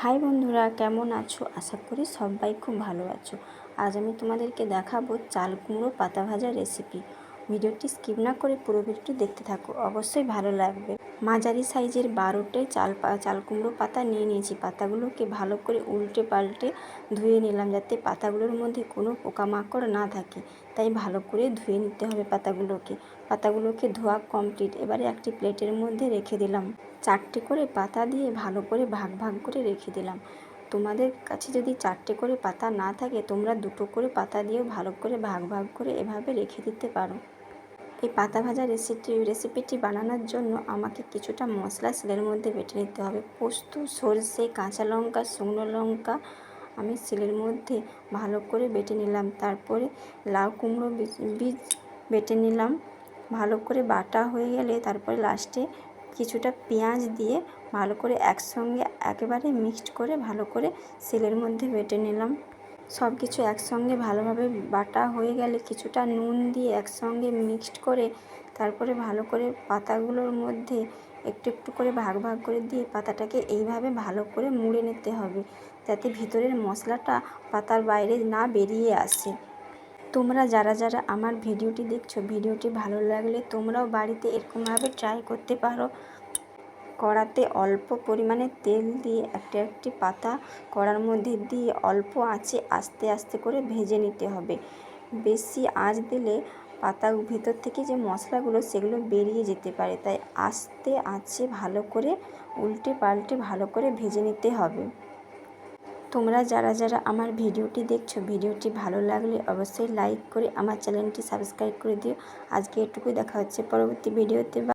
High বন্ধুরা, কেমন আছো? আশা করি সবাই খুব ভালো আছো। আজ আমি তোমাদেরকে দেখাবো চাল কুমড়ো পাতা ভাজা রেসিপি ভিডিওটি স্কিপ না করে পুরো ভিডিওটি দেখতে থাকো। অবশ্যই ভালো লাগবে। মাঝারি সাইজের বারোটে চাল চাল কুমড়ো পাতা নিয়ে নিয়েছি। পাতাগুলোকে ভালো করে উল্টে পাল্টে ধুয়ে নিলাম যাতে পাতাগুলোর মধ্যে কোনো পোকামাকড় না থাকে। তাই ভালো করে ধুয়ে নিতে হবে পাতাগুলোকে। পাতাগুলোকে ধোয়া কমপ্লিট। এবারে একটি প্লেটের মধ্যে রেখে দিলাম। চারটে করে পাতা দিয়ে ভালো করে ভাগ ভাগ করে রেখে দিলাম। তোমাদের কাছে যদি চারটে করে পাতা না থাকে, তোমরা দুটো করে পাতা দিয়েও ভালো করে ভাগ ভাগ করে এভাবে রেখে দিতে পারো। এই পাতা ভাজা রেসিপি রেসিপিটি বানানোর জন্য আমাকে কিছুটা মশলা শিলের মধ্যে বেটে নিতে হবে। পোস্ত, সর্ষে, কাঁচা লঙ্কা, শুকনো লঙ্কা আমি শিলের মধ্যে ভালো করে বেটে নিলাম। তারপরে লাউ কুমড়ো বীজ বেটে নিলাম। ভালো করে বাটা হয়ে গেলে তারপরে লাস্টে কিছুটা পেঁয়াজ দিয়ে ভালো করে একসঙ্গে একেবারে মিক্সড করে ভালো করে শিলের মধ্যে বেটে নিলাম। সব কিছু একসঙ্গে ভালোভাবে বাটা হয়ে গেলে কিছুটা নুন দিয়ে একসঙ্গে মিক্সড করে তারপরে ভালো করে পাতাগুলোর মধ্যে একটু একটু করে ভাগ ভাগ করে দিয়ে পাতাটাকে এইভাবে ভালো করে মুড়ে নিতে হবে যাতে ভিতরের মশলাটা পাতার বাইরে না বেরিয়ে আসে। তোমরা যারা যারা আমার ভিডিওটি দেখছ, ভিডিওটি ভালো লাগলে তোমরাও বাড়িতে এরকমভাবে ট্রাই করতে পারো। কড়াতে অল্প পরিমাণে তেল দিয়ে একটা একটি পাতা কড়ার মধ্যে দিয়ে অল্প আঁচে আস্তে আস্তে করে ভেজে নিতে হবে। বেশি আঁচ দিলে পাতা ভেতর থেকে যে মশলাগুলো, সেগুলো বেরিয়ে যেতে পারে। তাই আস্তে আঁচে ভালো করে, উল্টে পাল্টে ভালো করে ভেজে নিতে হবে। তোমরা যারা যারা আমার ভিডিওটি দেখছ, ভিডিওটি ভালো লাগলে অবশ্যই লাইক করে আমার চ্যানেলটি সাবস্ক্রাইব করে দিও। আজকে এটুকুই, দেখা হচ্ছে পরবর্তী ভিডিওতে।